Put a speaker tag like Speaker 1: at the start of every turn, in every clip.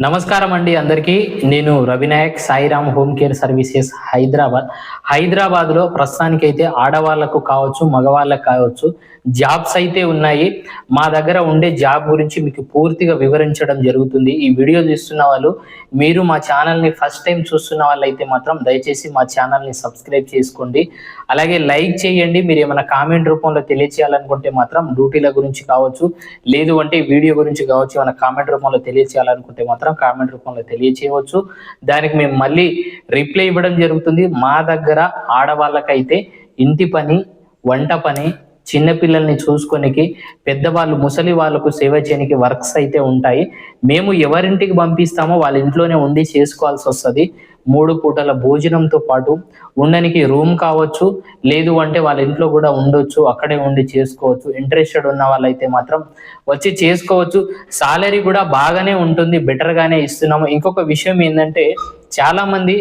Speaker 1: నమస్కారం అండి అందరికీ. నేను Ravinayak Sairam home care services Hyderabad. హైదరాబాద్లో ప్రస్తుతానికైతే ఆడవాళ్ళకు కావచ్చు మగవాళ్ళకు కావచ్చు జాబ్స్ అయితే ఉన్నాయి. మా దగ్గర ఉండే జాబ్ గురించి మీకు పూర్తిగా వివరించడం జరుగుతుంది. ఈ వీడియో చూస్తున్న వాళ్ళు మీరు మా ఛానల్ని ఫస్ట్ టైం చూస్తున్న వాళ్ళైతే మాత్రం దయచేసి మా ఛానల్ని సబ్స్క్రైబ్ చేసుకోండి. అలాగే లైక్ చేయండి. మీరు ఏమైనా కామెంట్ రూపంలో తెలియచేయాలనుకుంటే మాత్రం డ్యూటీల గురించి కావచ్చు లేదు అంటే వీడియో గురించి కావచ్చు ఏమైనా కామెంట్ రూపంలో తెలియచేయాలనుకుంటే మాత్రం కామెంట్ రూపంలో తెలియచేయవచ్చు. దానికి మేము మళ్ళీ రిప్లై ఇవ్వడం జరుగుతుంది. మా దగ్గర ఆడవాళ్ళకైతే ఇంటి పని వంట పని చిన్నపిల్లల్ని చూసుకొనికి పెద్దవాళ్ళు ముసలి వాళ్ళకు సేవ చేయడానికి వర్క్స్ అయితే ఉంటాయి. మేము ఎవరింటికి పంపిస్తామో వాళ్ళ ఇంట్లోనే ఉండి చేసుకోవాల్సి వస్తుంది. మూడు పూటల భోజనంతో పాటు ఉండడానికి రూమ్ కావచ్చు లేదు అంటే వాళ్ళ ఇంట్లో కూడా ఉండొచ్చు అక్కడే ఉండి చేసుకోవచ్చు. ఇంట్రెస్టెడ్ ఉన్న వాళ్ళైతే మాత్రం వచ్చి చేసుకోవచ్చు. సాలరీ కూడా బాగానే ఉంటుంది బెటర్గానే ఇస్తున్నాము. ఇంకొక విషయం ఏంటంటే చాలా మంది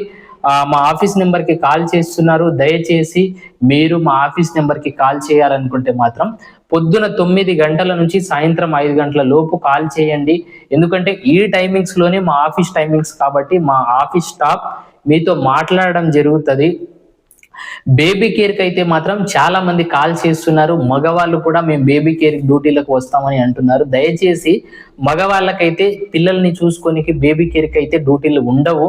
Speaker 1: మా ఆఫీస్ నెంబర్కి కాల్ చేస్తున్నారు. దయచేసి మీరు మా ఆఫీస్ నెంబర్కి కాల్ చేయాలనుకుంటే మాత్రం పొద్దున తొమ్మిది గంటల నుంచి సాయంత్రం ఐదు గంటల లోపు కాల్ చేయండి. ఎందుకంటే ఈ టైమింగ్స్లోనే మా ఆఫీస్ టైమింగ్స్ కాబట్టి మా ఆఫీస్ స్టాఫ్ మీతో మాట్లాడడం జరుగుతుంది. బేబీ కేర్కి అయితే మాత్రం చాలా మంది కాల్ చేస్తున్నారు. మగవాళ్ళు కూడా మేము బేబీ కేర్ డ్యూటీలకు వస్తామని అంటున్నారు. దయచేసి మగవాళ్ళకైతే పిల్లల్ని చూసుకోనికి బేబీ కేర్కి అయితే డ్యూటీలు ఉండవు.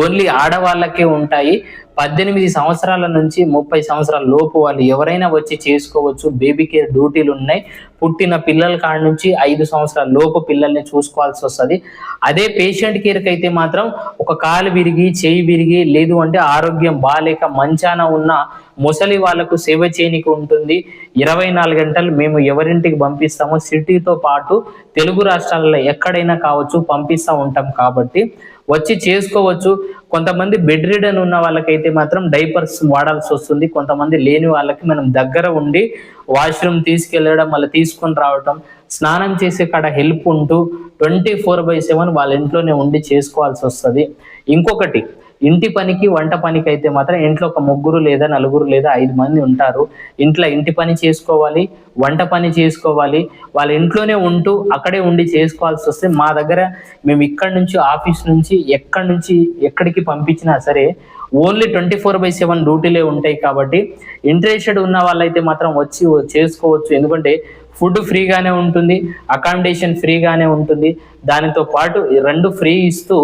Speaker 1: ఓన్లీ ఆడవాళ్ళకే ఉంటాయి. పద్దెనిమిది సంవత్సరాల నుంచి ముప్పై సంవత్సరాల లోపు వాళ్ళు ఎవరైనా వచ్చి చేసుకోవచ్చు. బేబీ కేర్ డ్యూటీలు ఉన్నాయి. పుట్టిన పిల్లల కాడ నుంచి ఐదు సంవత్సరాల లోపు పిల్లల్ని చూసుకోవాల్సి వస్తుంది. అదే పేషెంట్ కేర్కి అయితే మాత్రం ఒక కాలు విరిగి చేయి విరిగి లేదు అంటే ఆరోగ్యం బాగాలేక మంచాన ఉన్న ముసలి వాళ్ళకు సేవ చేయనికి ఉంటుంది. ఇరవై నాలుగు గంటలు మేము ఎవరింటికి పంపిస్తామో సిటీతో పాటు తెలుగు రాష్ట్రాలలో ఎక్కడైనా కావచ్చు పంపిస్తూ ఉంటాం కాబట్టి వచ్చి చేసుకోవచ్చు. కొంతమంది బెడ్ రిడన్ ఉన్న వాళ్ళకైతే మాత్రం డైపర్స్ వాడాల్సి వస్తుంది. కొంతమంది లేని వాళ్ళకి మనం దగ్గర ఉండి వాష్రూమ్ తీసుకెళ్ళడం మళ్ళీ తీసుకొని రావటం స్నానం చేసే కాడ హెల్ప్ ఉంటూ ట్వంటీ ఫోర్ బై సెవెన్ వాళ్ళ ఇంట్లోనే ఉండి చేసుకోవాల్సి వస్తుంది. ఇంకొకటి ఇంటి పనికి వంట పనికి అయితే మాత్రం ఇంట్లో ఒక ముగ్గురు లేదా నలుగురు లేదా ఐదు మంది ఉంటారు. ఇంట్లో ఇంటి పని చేసుకోవాలి వంట పని చేసుకోవాలి. వాళ్ళ ఇంట్లోనే ఉంటూ అక్కడే ఉండి చేసుకోవాల్సి వస్తే మా దగ్గర మేము ఇక్కడ నుంచి ఆఫీస్ నుంచి ఎక్కడి నుంచి ఎక్కడికి పంపించినా సరే only twenty four by seven డ్యూటీలే ఉంటాయి కాబట్టి ఇంట్రెస్టెడ్ ఉన్న వాళ్ళైతే మాత్రం వచ్చి చేసుకోవచ్చు. ఎందుకంటే ఫుడ్ ఫ్రీగానే ఉంటుంది అకామిడేషన్ ఫ్రీగానే ఉంటుంది. దానితో పాటు రెండు ఫ్రీ ఇస్తూ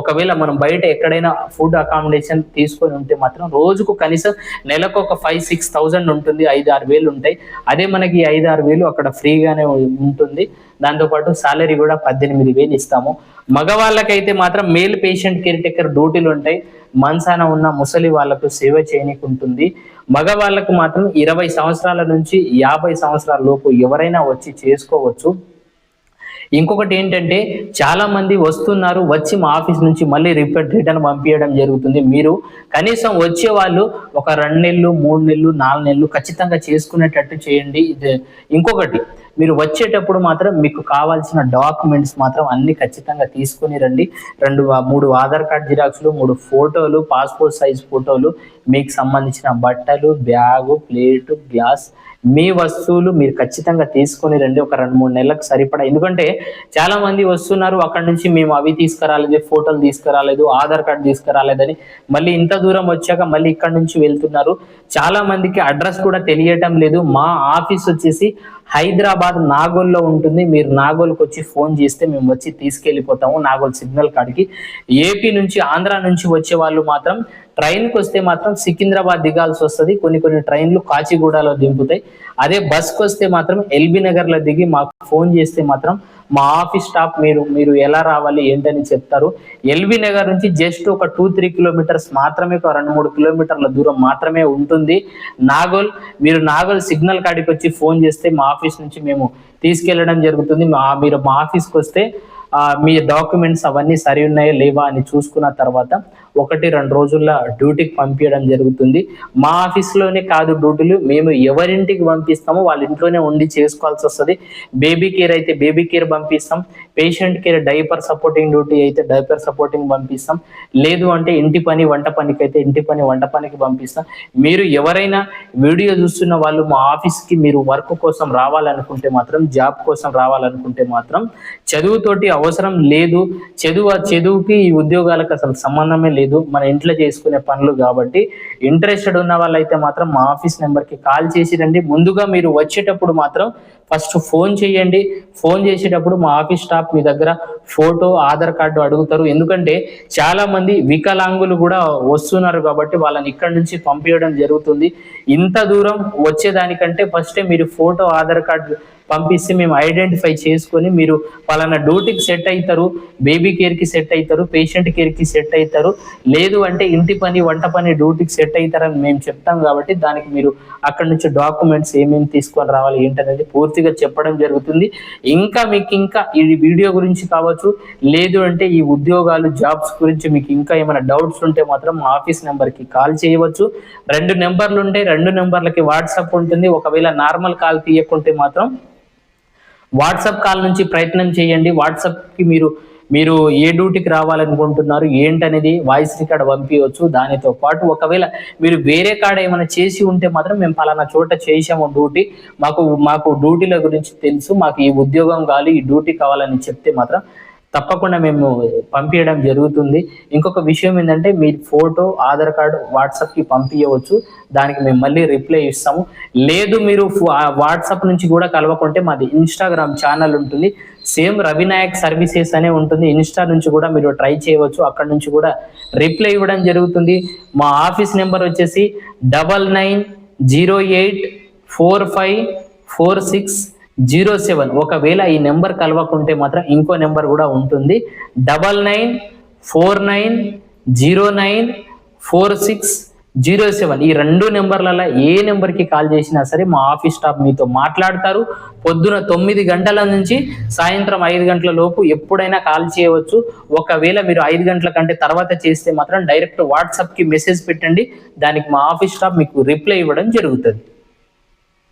Speaker 1: ఒకవేళ మనం బయట ఎక్కడైనా ఫుడ్ అకామిడేషన్ తీసుకొని ఉంటే మాత్రం రోజుకు కనీసం నెలకు ఒక ఫైవ్ సిక్స్ థౌజండ్ ఉంటుంది ఐదు ఆరు వేలు ఉంటాయి. అదే మనకి ఐదు ఆరు వేలు అక్కడ ఫ్రీగానే ఉంటుంది. దాంతోపాటు సాలరీ కూడా పద్దెనిమిది వేలు ఇస్తాము. మగవాళ్ళకైతే మాత్రం మేల్ పేషెంట్ కేర్ టేకర్ డ్యూటీలు ఉంటాయి. మనసాన ఉన్న ముసలి వాళ్ళకు సేవ చేయనీకి ఉంటుంది మగవాళ్ళకు మాత్రం ఇరవై సంవత్సరాల నుంచి యాభై సంవత్సరాల లోపు ఎవరైనా వచ్చి చేసుకోవచ్చు. ఇంకొకటి ఏంటంటే చాలా మంది వస్తున్నారు వచ్చి మా ఆఫీస్ నుంచి మళ్ళీ రిపీట్ రిటర్న్ పంపించడం జరుగుతుంది. మీరు కనీసం వచ్చే వాళ్ళు ఒక రెండు నెలలు మూడు నెలలు నాలుగు నెలలు ఖచ్చితంగా చేసుకునేటట్టు చేయండి. ఇది ఇంకొకటి మీరు వచ్చేటప్పుడు మాత్రం మీకు కావాల్సిన డాక్యుమెంట్స్ మాత్రం అన్ని ఖచ్చితంగా తీసుకొని రండి. రెండు మూడు ఆధార్ కార్డ్ జిరాక్స్లు మూడు ఫోటోలు పాస్పోర్ట్ సైజ్ ఫోటోలు మీకు సంబంధించిన బట్టలు బ్యాగు ప్లేటు గ్లాస్ మీ వస్తువులు మీరు ఖచ్చితంగా తీసుకొని రండి. ఒక రెండు మూడు నెలలకు సరిపడా. ఎందుకంటే చాలా మంది వస్తున్నారు అక్కడ నుంచి మేము అవి తీసుకురాలేదు ఫోటోలు తీసుకురాలేదు ఆధార్ కార్డు తీసుకురాలేదని మళ్ళీ ఇంత దూరం వచ్చాక మళ్ళీ ఇక్కడ నుంచి వెళ్తున్నారు. చాలా మందికి అడ్రస్ కూడా తెలియటం లేదు. మా ఆఫీస్ వచ్చేసి హైదరాబాద్ నాగోల్లో ఉంటుంది. మీరు నాగోల్కి వచ్చి ఫోన్ చేస్తే మేము వచ్చి తీసుకెళ్ళిపోతాము నాగోల్ సిగ్నల్ కాడికి. ఏపీ నుంచి ఆంధ్ర నుంచి వచ్చే వాళ్ళు మాత్రం ట్రైన్కి వస్తే మాత్రం సికింద్రాబాద్ దిగాల్సి వస్తుంది. కొన్ని కొన్ని ట్రైన్లు కాచిగూడలో దింపుతాయి. అదే బస్కి వస్తే మాత్రం ఎల్బీ నగర్లో దిగి మాకు ఫోన్ చేస్తే మాత్రం మా ఆఫీస్ స్టాప్ మీరు మీరు ఎలా రావాలి ఏంటని చెప్తారు. ఎల్బీ నగర్ నుంచి జస్ట్ ఒక టూ త్రీ కిలోమీటర్స్ మాత్రమే ఒక రెండు మూడు కిలోమీటర్ల దూరం మాత్రమే ఉంటుంది. నాగోల్ మీరు నాగోల్ సిగ్నల్ కాడికి వచ్చి ఫోన్ చేస్తే మా ఆఫీస్ నుంచి మేము తీసుకెళ్ళడం జరుగుతుంది. మా మీరు మా ఆఫీస్కి వస్తే మీ డాక్యుమెంట్స్ అవన్నీ సరి ఉన్నాయా లేవా అని చూసుకున్న తర్వాత ఒకటి రెండు రోజుల్లో డ్యూటీకి పంపించడం జరుగుతుంది. మా ఆఫీస్లోనే కాదు డ్యూటీలు మేము ఎవరింటికి పంపిస్తామో వాళ్ళ ఇంట్లోనే ఉండి చేసుకోవాల్సి వస్తుంది. బేబీ కేర్ అయితే బేబీ కేర్ పంపిస్తాం. Patient care diaper supporting duty అయితే డైపర్ సపోర్టింగ్ పంపిస్తాం. లేదు అంటే ఇంటి పని వంట పనికి అయితే ఇంటి పని వంట పనికి పంపిస్తాం. మీరు ఎవరైనా వీడియో చూస్తున్న వాళ్ళు మా ఆఫీస్కి మీరు వర్క్ కోసం రావాలనుకుంటే మాత్రం జాబ్ కోసం రావాలనుకుంటే మాత్రం చదువుతోటి అవసరం లేదు. చదువు చదువుకి ఈ ఉద్యోగాలకు అసలు సంబంధమే లేదు. మన ఇంట్లో చేసుకునే పనులు కాబట్టి ఇంట్రెస్టెడ్ ఉన్న వాళ్ళైతే మాత్రం మా ఆఫీస్ నెంబర్కి కాల్ చేసి రండి. ముందుగా మీరు వచ్చేటప్పుడు మాత్రం ఫస్ట్ ఫోన్ చేయండి. ఫోన్ చేసేటప్పుడు మా ఆఫీస్ స్టాఫ్ మీ దగ్గర ఫోటో ఆధార్ కార్డు అడుగుతారు. ఎందుకంటే చాలా మంది వికలాంగులు కూడా వస్తున్నారు కాబట్టి వాళ్ళని ఇక్కడ నుంచి పంపించడం జరుగుతుంది. ఇంత దూరం వచ్చేదానికంటే ఫస్ట్ మీరు ఫోటో ఆధార్ కార్డు పంపిస్తే మేము ఐడెంటిఫై చేసుకొని మీరు పలానా డ్యూటీకి సెట్ అవుతారు బేబీ కేర్కి సెట్ అవుతారు పేషెంట్ కేర్కి సెట్ అవుతారు లేదు అంటే ఇంటి పని వంట పని డ్యూటీకి సెట్ అవుతారని మేము చెప్తాం కాబట్టి దానికి మీరు అక్కడ నుంచి డాక్యుమెంట్స్ ఏమేమి తీసుకొని రావాలి ఏంటనేది పూర్తిగా చెప్పడం జరుగుతుంది. ఇంకా మీకు ఇంకా ఈ వీడియో గురించి కావచ్చు లేదు అంటే ఈ ఉద్యోగాలు జాబ్స్ గురించి మీకు ఇంకా ఏమైనా డౌట్స్ ఉంటే మాత్రం మా ఆఫీస్ నెంబర్కి కాల్ చేయవచ్చు. రెండు నెంబర్లు ఉంటాయి రెండు నెంబర్లకి వాట్సాప్ ఉంటుంది. ఒకవేళ నార్మల్ కాల్ తీయకుంటే మాత్రం వాట్సాప్ కాల్ నుంచి ప్రయత్నం చేయండి. వాట్సాప్కి మీరు మీరు ఏ డ్యూటీకి రావాలనుకుంటున్నారు ఏంటనేది వాయిస్ రికార్డ్ పంపించవచ్చు దానితో పాటు ఒకవేళ మీరు వేరే కాడ ఏమైనా చేసి ఉంటే మాత్రం మేము పలానా చోట చేసాము డ్యూటీ. మాకు మాకు డ్యూటీల గురించి తెలుసు మాకు ఈ ఉద్యోగం కావాలి ఈ డ్యూటీ కావాలని చెప్తే మాత్రం తప్పకుండా మేము పంపించడం జరుగుతుంది. ఇంకొక విషయం ఏంటంటే మీ ఫోటో ఆధార్ కార్డు వాట్సాప్కి పంపించవచ్చు దానికి మేము మళ్ళీ రిప్లై ఇస్తాము. లేదు మీరు వాట్సాప్ నుంచి కూడా కలవకుంటే మాది ఇన్స్టాగ్రామ్ ఛానల్ ఉంటుంది. సేమ్ రవినాయక్ సర్వీసెస్ అనే ఉంటుంది. ఇన్స్టా నుంచి కూడా మీరు ట్రై చేయవచ్చు. అక్కడ నుంచి కూడా రిప్లై ఇవ్వడం జరుగుతుంది. మా ఆఫీస్ నెంబర్ వచ్చేసి double nine zero eight four five four six zero seven. ఒకవేళ ఈ నెంబర్ కలవకుంటే మాత్రం ఇంకో నెంబర్ కూడా ఉంటుంది. Double nine four nine zero nine four six zero seven. ఈ రెండు నెంబర్లలో ఏ నెంబర్కి కాల్ చేసినా సరే మా ఆఫీస్ స్టాఫ్ మీతో మాట్లాడతారు. పొద్దున తొమ్మిది గంటల నుంచి సాయంత్రం ఐదు గంటల లోపు ఎప్పుడైనా కాల్ చేయవచ్చు. ఒకవేళ మీరు ఐదు గంటల కంటే తర్వాత చేస్తే మాత్రం డైరెక్ట్ వాట్సాప్కి మెసేజ్ పెట్టండి. దానికి మా ఆఫీస్ స్టాఫ్ మీకు రిప్లై ఇవ్వడం జరుగుతుంది.